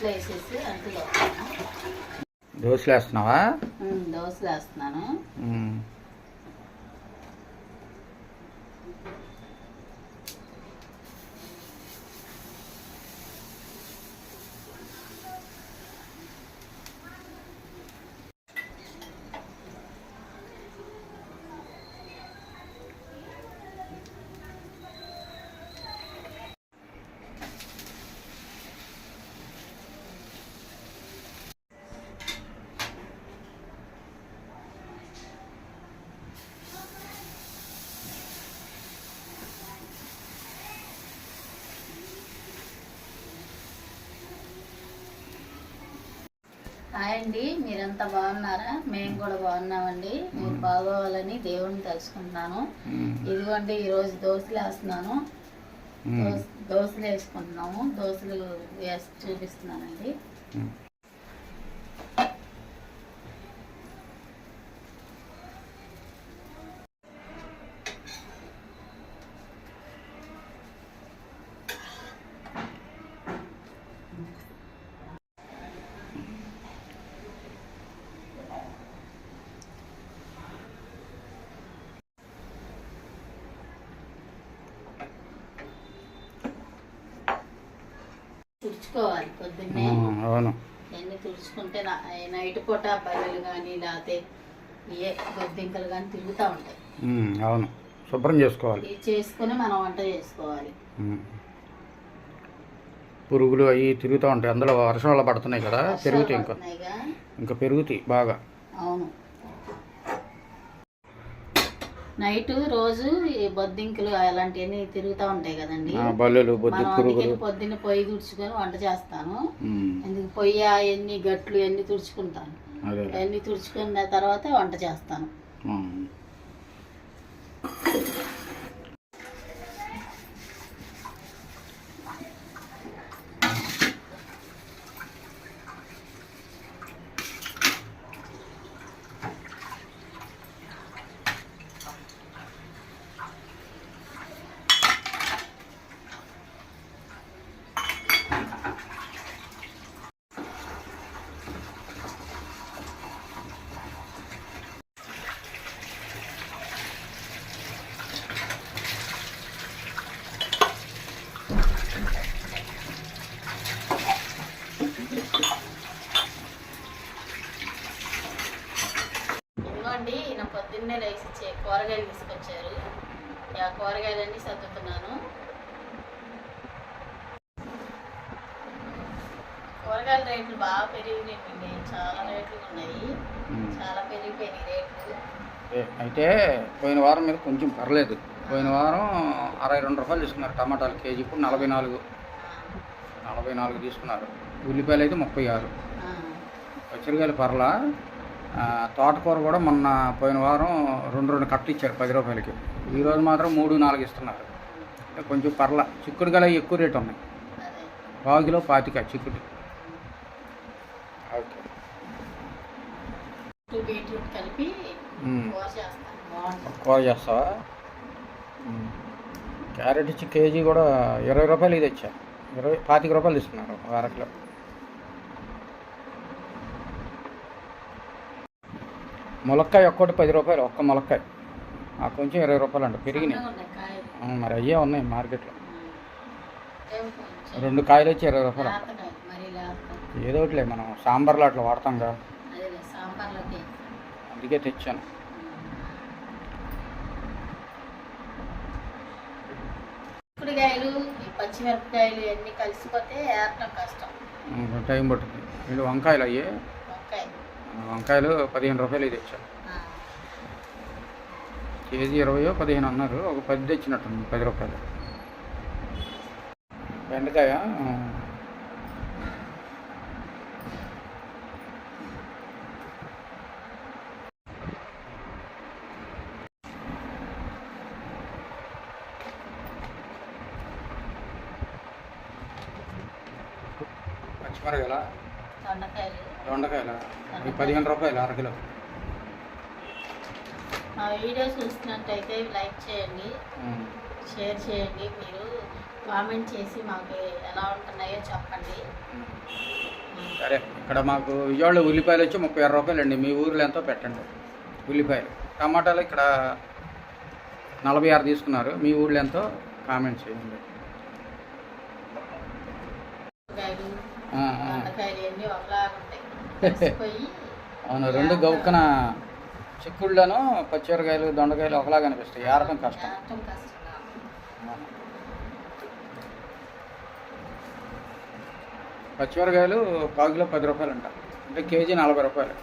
ఇట్లా వేసేసి అంటులో దోశలు వేస్తున్నావా దోశలు వేస్తున్నాను హాయ్ అండి మీరంతా బాగున్నారా? మేము కూడా బాగున్నామండి. మీరు బాగోవాలని దేవుడిని తెలుసుకుంటున్నాను. ఇదిగోండి ఈరోజు దోశలు వేస్తున్నాను. దోశలు వేసుకుంటున్నాము. దోశలు వేసి చూపిస్తున్నానండి. తుడుచుకోవాలి పొద్దున్నే. అవును. తుడుచుకుంటే నైట్ పూట బల్లలు కానీ లేకపోతే ఏ గొద్దింకలు కానీ తిరుగుతూ ఉంటాయి. అవును. శుభ్రం చేసుకోవాలి. ఇవి చేసుకుని మనం వంట చేసుకోవాలి. పురుగులు అవి తిరుగుతూ ఉంటాయి. అందులో వర్షం వల్ల పడుతున్నాయి కదా పెరుగుతాయి ఇంకా. ఇంకా పెరుగుతాయి బాగా. అవును. నైట్ రోజు ఈ బొద్దింకలు అలాంటివన్నీ తిరుగుతూ ఉంటాయి కదండి. బల్లులు బొద్దు పురుగులు. పొద్దున్న పొయ్యి తుడుచుకొని వంట చేస్తాను. ఎందుకు పొయ్యి ఎన్ని గట్లు ఎన్ని తుడుచుకుంటాను. అన్ని తుడుచుకున్న తర్వాత వంట చేస్తాను ఉమ్. ఇదిగోండి ఈయన పొద్దున్నే లేచి చే- కూరగాయలు తీసుకొచ్చారు ఆ కూరగాయలన్నీ సర్దుతున్నాను చాలా రేట్లు ఉన్నాయి. చాలా పెరిగిపోయినాయి రేట్లు. అయితే పోయిన వారం మీద కొంచెం పర్లేదు. పోయిన వారం అరవై రెండు రూపాయలు తీసుకున్నారు. టమాటాలు కేజీ ఇప్పుడు నలభై నాలుగు. నలభై నాలుగు తీసుకున్నారు. ఉల్లిపాయలు అయితే ముప్పై ఆరు. పచ్చిరకాయలు పర్లా. తోటకూర కూడా మొన్న పోయిన వారం రెండు రెండు కట్టలు ఇచ్చారు పది రూపాయలకి. ఈరోజు మాత్రం మూడు నాలుగు ఇస్తున్నారు. కొంచెం పర్లా. చిక్కుడుకాయలు ఎక్కువ రేటు ఉన్నాయి. పావు కిలో పాతిక చిక్కుడు. కలిపి. కూర చేస్తావా. క్యారెట్ ఇచ్చి కేజీ కూడా ఇరవై రూపాయలు ఇది ఇచ్చా. ఇరవై పాతిక రూపాయలు తీసుకున్నారు ఒక అర కిలో. ములక్కాయ ఒక్కటి పది రూపాయలు ఒక్క ములక్కాయ. ఆ కొంచెం ఇరవై రూపాయలు అంట పెరిగినాయి. మరి అయ్యే ఉన్నాయి మార్కెట్లో. రెండు కాయలు వచ్చి ఇరవై రూపాయలు ఏదో ఒకటిలే మనం సాంబార్లో అట్లా అదే సాంబార్లోకి. అందుకే తెచ్చాను. చిక్కుడుకాయలు ఈ పచ్చిమిరపకాయలు ఇవన్నీ కలిసిపోతే ఏరటం కష్టం. ఉమ్, టైం పడుతుంది. వీళ్ళు వంకాయలు అయ్యే. వంకాయలు పదిహేను రూపాయలు తెచ్చాను. కేజీ ఇరవయో పదిహేను అన్నారు. ఒక పది తెచ్చినట్టుంది పది రూపాయలు. బెండకాయ? పచ్చిమిరకాయల దొండకాయలు. పదిహేను రూపాయలు అరకిలో మా వీడియో చూసినట్టయితే లైక్ చేయండి. షేర్ చేయండి. మీరు కామెంట్ చేసి మాకు ఎలా ఉంటున్నాయో చెప్పండి. సరే ఇక్కడ మాకు విజయవాడలో ఉల్లిపాయలు వచ్చి ముప్పై ఆరు రూపాయలు అండి మీ ఊర్లో ఎంతో పెట్టండి. ఉల్లిపాయలు. టమాటాలు ఇక్కడ నలభై ఆరు తీసుకున్నారు. మీ ఊర్లో ఎంతో కామెంట్ చేయండి. అవును రెండు గౌక్కన చిక్కుళ్ళను పచ్చిమిరకాయలు దొండకాయలు ఒకలాగా అనిపిస్తాయి. ఏరటం కష్టం ఏరటం కష్టంగా ఉంది. పచ్చిమిరకాయలు పావు కిలో పది రూపాయలు అంట అంటే కేజీ నలభై రూపాయలు.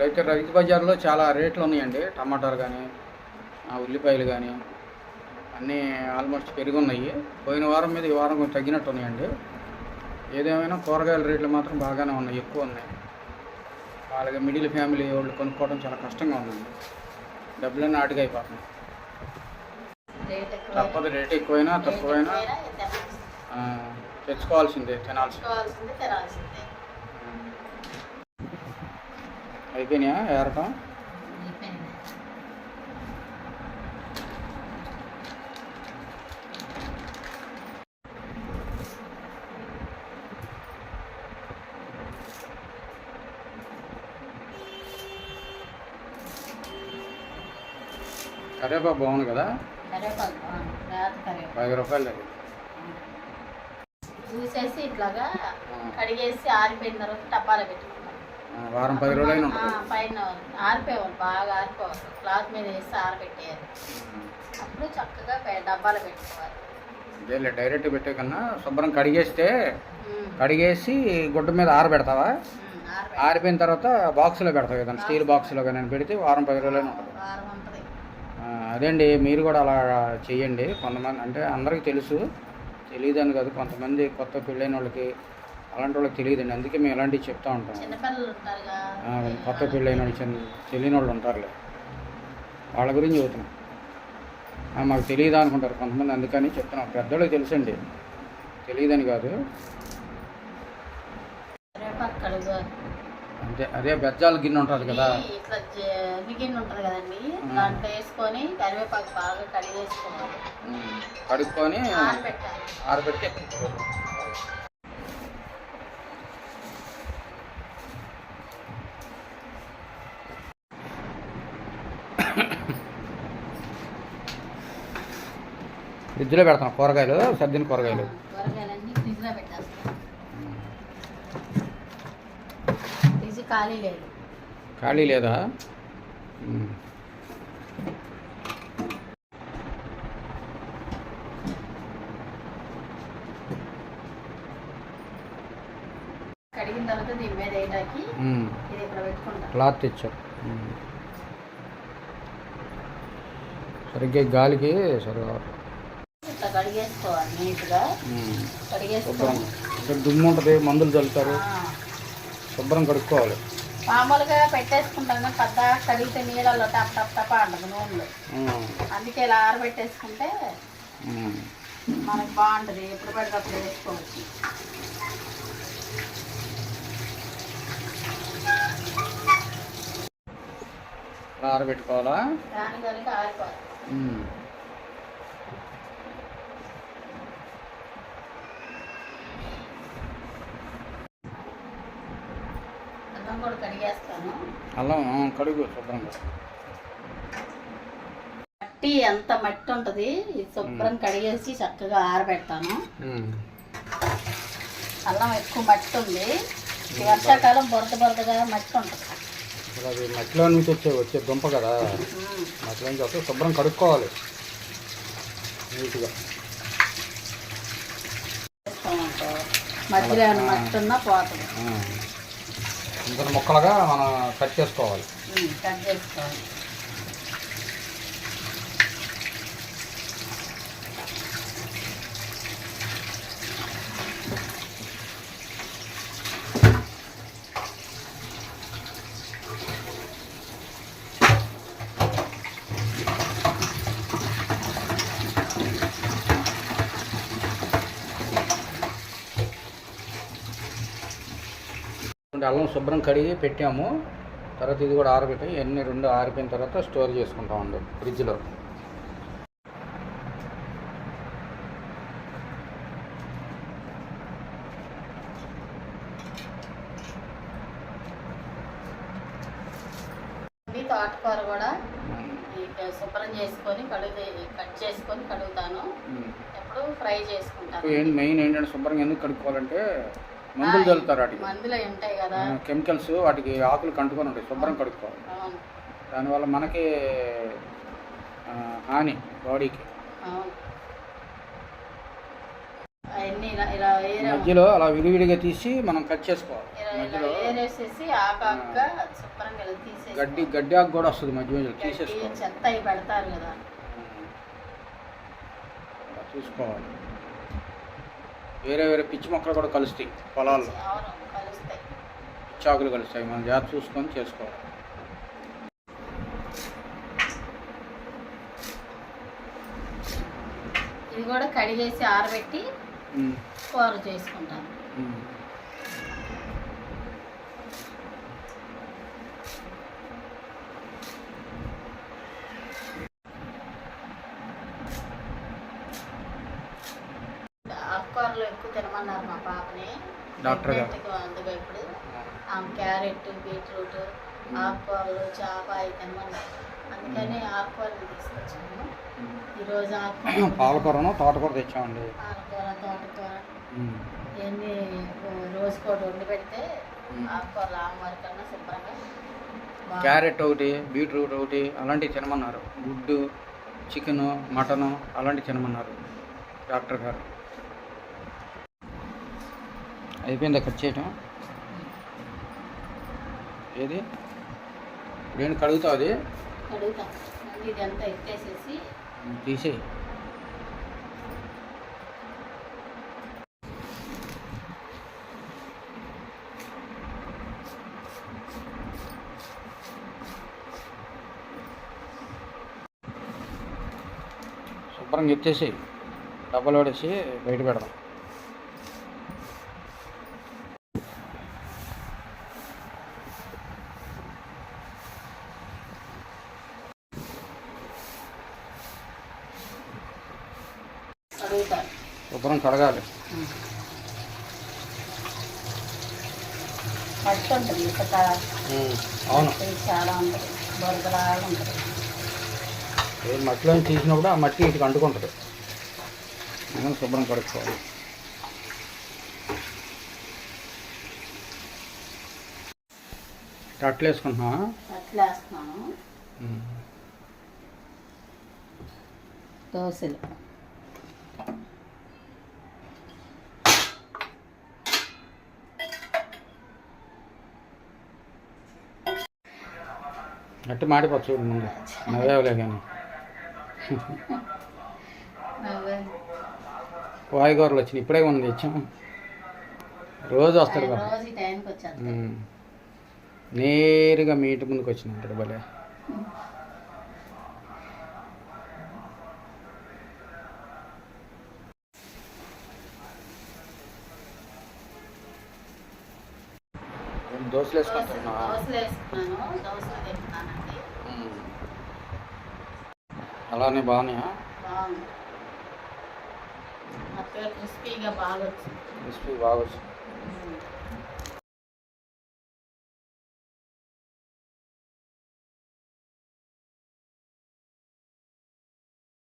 రైతు రైతు బజార్లో చాలా రేట్లు ఉన్నాయండి. టమాటాలు కానీ ఉల్లిపాయలు కానీ అన్నీ ఆల్మోస్ట్ పెరిగి ఉన్నాయి పోయిన వారం మీద ఈ వారం కొంచెం తగ్గినట్టు ఉన్నాయండి. ఏదేమైనా కూరగాయల రేట్లు మాత్రం బాగానే ఉన్నాయి ఎక్కువ ఉన్నాయి. వాళ్ళకి మిడిల్ ఫ్యామిలీ వాళ్ళు కొనుక్కోవడం చాలా కష్టంగా ఉందండి. డబ్బులన్నీ ఆటికి అయిపోతున్నాయి. తప్పదు రేట్ ఎక్కువైనా తక్కువైనా తెచ్చుకోవాల్సిందే తినాల్సిందే. అయిపోయినాయా ఏరటం. కరేపాకు బాగుంది కదా? పది రూపాయలు. చూసేసి ఇట్లాగా కడిగేసి ఆరిపోయిన తర్వాత డబ్బాలో పెట్టుకుంటాం. వారం పది ఉంటుంది. పైన ఆరిపోవాలి బాగా ఆరిపోవాలి. క్లాత్ మీద వేసి ఆరబెట్టేయాలి. అప్పుడు చక్కగా డబ్బాలో పెట్టుకోవాలి. ఇదేలే డైరెక్ట్ పెట్టే కన్నా శుభ్రం కడిగేస్తే కడిగేసి గుడ్డ మీద ఆరబెడతావా? ఆరిపోయిన తర్వాత బాక్స్లో పెడతావు కదా స్టీల్ బాక్స్లో కానీ పెడితే వారం పది రోజులైనా ఉంటుంది. అదేండి మీరు కూడా అలా చెయ్యండి. కొంతమంది అంటే అందరికీ తెలుసు. తెలియదని కాదు కొంతమంది కొత్త పెళ్ళైన వాళ్ళకి అలాంటి వాళ్ళకి తెలియదండి. అందుకే మేము ఇలాంటివి చెప్తా ఉంటాం. కొత్త పెళ్ళైన వాళ్ళు చిన్న తెలియని వాళ్ళు ఉంటారులే. వాళ్ళ గురించి చెబుతున్నాం. మాకు తెలియదా అనుకుంటారు కొంతమంది. అందుకని చెప్తున్నాం. పెద్దోళ్ళకి తెలుసండి. తెలియదని కాదు. అంతే. అదే బెజ్జాల గిన్నె ఉంటుంది కదా. ఇట్లా మిగిలిన ఉంటుంది కదండి. దాంట్లో వేసుకొని కరివేపాకు బాగా కడిగేసుకోవాలి కడుక్కొని ఆరబెట్టాలి. ఆరబెట్టి ఫ్రిడ్జ్లో పెడతాం కూరగాయలు సర్దిన కూరగాయలు. కూరగాయలన్నీ ఫ్రిడ్జ్లో ఫ్రిడ్జ్ ఖాళీ లేదు. ఖాళీ లేదా? ఉమ్. కడిగిన తర్వాత దీని మీద వేయడానికి ఉమ్. ఇది ఇక్కడ పెట్టుకుంటాం. క్లాత్ ఉమ్. సరిగ్గా గాలికి సరిగా ఇట్లా కడిగేసుకోవాలి నీట్గా. కడిగేసుకోవాలి. దుమ్ము ఉంటుంది మందులు చల్లుతారు శుభ్రం కడుక్కోవాలి. మామూలుగా పెట్టేసుకుంటాం కానీ పెద్ద కడిగితే నీళ్ళలో టప్ టప్ టప్ అంటది నూనెలో. అందుకే ఇలా ఆరబెట్టేసుకుంటే. మనకి బాగుంటుంది ఎప్పుడు పడితే అప్పుడు వేసుకోవచ్చు. ఆరబెట్టుకోవాలా? దాని కనుక ఆరిపోవాలి ఉమ్. అన్నం కూడా కడిగేస్తాను. అల్లం కడుగు శుభ్రంగా. మట్టి ఎంత మట్టి ఉంటుంది శుభ్రం కడిగేసి చక్కగా ఆరబెడతాను. అల్లం ఎక్కువ మట్టి ఉంది. ఈ వర్షాకాలం బురద బురదగా మట్టి ఉంటుంది. అది మట్టిలో నుంచి వచ్చే వచ్చే దుంప కదా. మట్టిలో నుంచి వస్తే శుభ్రం కడుక్కోవాలి. నీట్గా. ఏమైనా మట్టి ఉన్నా పోతుంది. ఇంత ముక్కలుగా మనం కట్ చేసుకోవాలి. కట్ చేసుకోవాలి. అల్లం శుభ్రం కడిగి పెట్టాము. తర్వాత ఇది కూడా ఆరబెట్టాము ఇవన్నీ రెండు ఆరిపోయిన తర్వాత స్టోర్ చేసుకుంటాం అండి ఫ్రిడ్జ్లో. తోటకూర కూడా శుభ్రం చేసుకొని కడుగు కట్ చేసుకొని కడుగుతాను. ఎప్పుడు ఫ్రై చేసుకుంటాను. మెయిన్ ఏంటంటే శుభ్రంగా ఎందుకు కడుక్కోవాలంటే మందులు చల్లుతారు వాటికి. మందులు అవి ఉంటాయి కదా. కెమికల్స్ వాటికి ఆకులు కంటుకొని ఉంటాయి శుభ్రం కడుక్కోవాలి. దానివల్ల మనకి హాని బాడీకి. మధ్యలో అలా విడివిడిగా తీసి మనం కట్ చేసుకోవాలి. మధ్యలో గడ్డి గడ్డి ఆకు కూడా వస్తుంది మధ్య మధ్యలో తీసేసుకోవాలి. చెత్త పెడతారు కదా. చూసుకోవాలి వేరే వేరే పిచ్చి మొక్కలు కూడా కలుస్తాయి పొలాల్లో. అవును కలుస్తాయి. మనం జాగ్రత్త చూసుకొని చేసుకోవాలి. ఇది కూడా కడిగేసి ఆరబెట్టి. కూర చేసుకుంటాను ఉమ్. ఆకుకూరలు ఎక్కువ తినమన్నారు మా పాపని డాక్టర్ గారు. ఇప్పుడు ఆమె క్యారెట్ బీట్రూట్ ఆకుకూరలు చేప తినమన్నారు అందుకని ఆకుకూరలు తీసుకొచ్చాము. ఈరోజు ఆకుకూర పాలకూరను తోటకూర తెచ్చామండి. పాలకూర తోటకూర. ఇవన్నీ రోజుకోటి వండి పెడితే. ఆకుకూరలు ఆకుకూర కన్నా శుభ్రంగా క్యారెట్ ఒకటి బీట్రూట్ ఒకటి అలాంటివి తినమన్నారు. గుడ్డు చికెను మటను అలాంటివి తినమన్నారు డాక్టర్ గారు. అయిపోయిందా కట్ చేయటం. ఏది? నేను కడుగుతావు అది? తీసేయి. శుభ్రంగా ఎత్తేసి డబ్బలు పడేసి బయట పెడదాం. శుభ్రం కడగాలి అవును. మట్టిలో తీసినప్పుడు ఆ మట్టి ఇటుకు అంటుకుంటుంది. మనం శుభ్రం కడుక్కోవాలి. అట్లా వేసుకుంటున్నావా? అట్లా వేస్తున్నాను. దోశలు. అట్టి మాడిపోవచ్చు చూడు ముందు. నవ్వేవలే కానీ. అవే కాయగూరలు వచ్చినాయి. ఇప్పుడే ఉంది తెచ్చాం. రోజు వస్తాడు బాబు. నేరుగా మీ ఇంటి ముందుకు వచ్చిన భలే. దోశలు వేసుకుంటున్నావా దోశలు వేసుకున్నాను దోశలు తింటున్నానండి ఉమ్. అలానే బాగున్నాయా బాగుంది అక్కడ క్రిస్పీగా బాగా వచ్చింది క్రిస్పీ బాగా వచ్చింది.